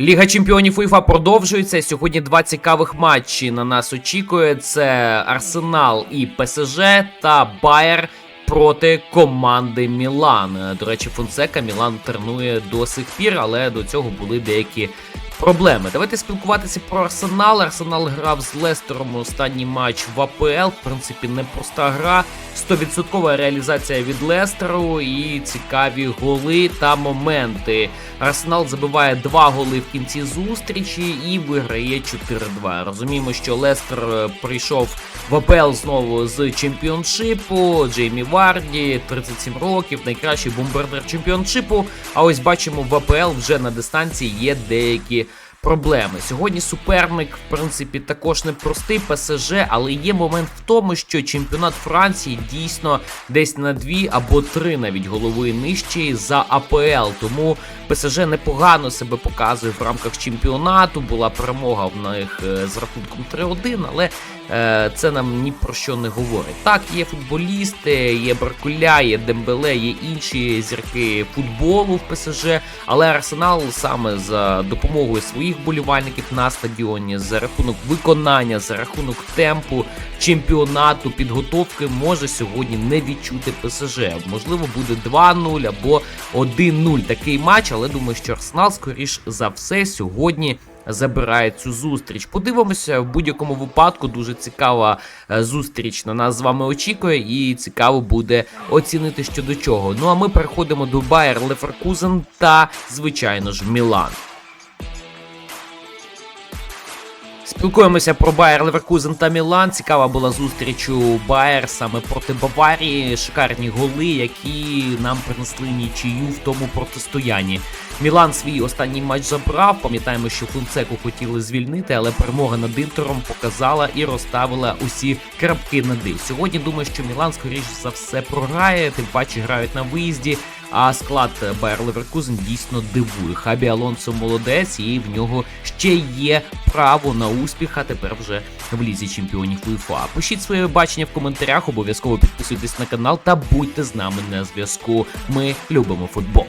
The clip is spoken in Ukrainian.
Ліга чемпіонів УЄФА продовжується. Сьогодні два цікавих матчі на нас очікує. Це Арсенал і ПСЖ та Байер проти команди Мілан. До речі, Фонсека Мілан тренує до сих пір, але до цього були деякі проблеми. Давайте спілкуватися про Арсенал. Арсенал грав з Лестером останній матч в АПЛ. В принципі, непроста гра. 100% реалізація від Лестеру і цікаві голи та моменти. Арсенал забиває два голи в кінці зустрічі і виграє 4-2. Розуміємо, що Лестер е, прийшов в АПЛ знову з чемпіоншипу. Джеймі Варді, 37 років, найкращий бомбардир чемпіоншипу. А ось бачимо, в АПЛ вже на дистанції є деякі. Проблеми сьогодні суперник, в принципі, також непростий ПСЖ, але є момент в тому, що чемпіонат Франції дійсно десь на дві або три навіть голови нижчий за АПЛ. Тому ПСЖ непогано себе показує в рамках чемпіонату. Була перемога в них е, з рахунком 3-1, але е, це нам ні про що не говорить. Так, є футболісти, є Баркуля, є Дембеле, є інші зірки футболу в ПСЖ, але Арсенал саме за допомогою своїх болівальників на стадіоні, за рахунок виконання, за рахунок темпу чемпіонату, підготовки може сьогодні не відчути ПСЖ. Можливо, буде 2-0 або 1-0 такий матч, але думаю, що Арсенал, скоріш за все, сьогодні. Забирає цю зустріч. Подивимося в будь-якому випадку. Дуже цікава е, зустріч на нас з вами очікує, і цікаво буде оцінити що до чого. Ну а ми переходимо до Байер Леверкузен та, звичайно ж, Мілан. Спілкуємося про Байер Леверкузен та Мілан. Цікава була зустріч у Байер саме проти Баварії. Шикарні голи, які нам принесли нічию в тому протистоянні. Мілан свій останній матч забрав. Пам'ятаємо, що Фунцеку хотіли звільнити, але перемога над Інтером показала і розставила усі крапки над «і». Сьогодні думаю, що Мілан, скоріш за все, програє, тим паче грають на виїзді. А склад Байер Леверкузен дійсно дивує. Хабі Алонсо молодець, і в нього ще є право на успіх, а тепер вже в лізі чемпіонів УЄФА. Пишіть своє бачення в коментарях, обов'язково підписуйтесь на канал та будьте з нами на зв'язку. Ми любимо футбол.